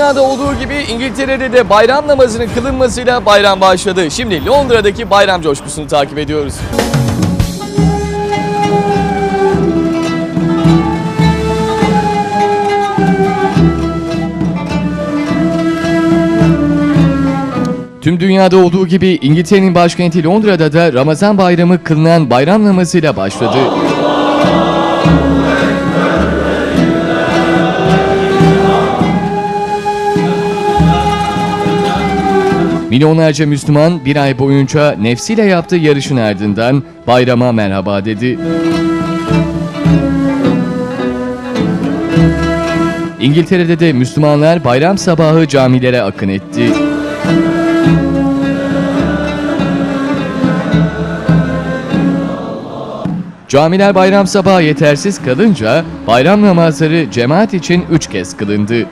dünyada olduğu gibi İngiltere'de de bayram namazının kılınmasıyla bayram başladı. Şimdi Londra'daki bayram coşkusunu takip ediyoruz. Tüm dünyada olduğu gibi İngiltere'nin başkenti Londra'da da Ramazan bayramı kılınan bayram namazıyla başladı. Milyonlarca Müslüman bir ay boyunca nefsiyle yaptığı yarışın ardından bayrama merhaba dedi. İngiltere'de de Müslümanlar bayram sabahı camilere akın etti. Camiler bayram sabahı yetersiz kalınca bayram namazları cemaat için üç kez kılındı.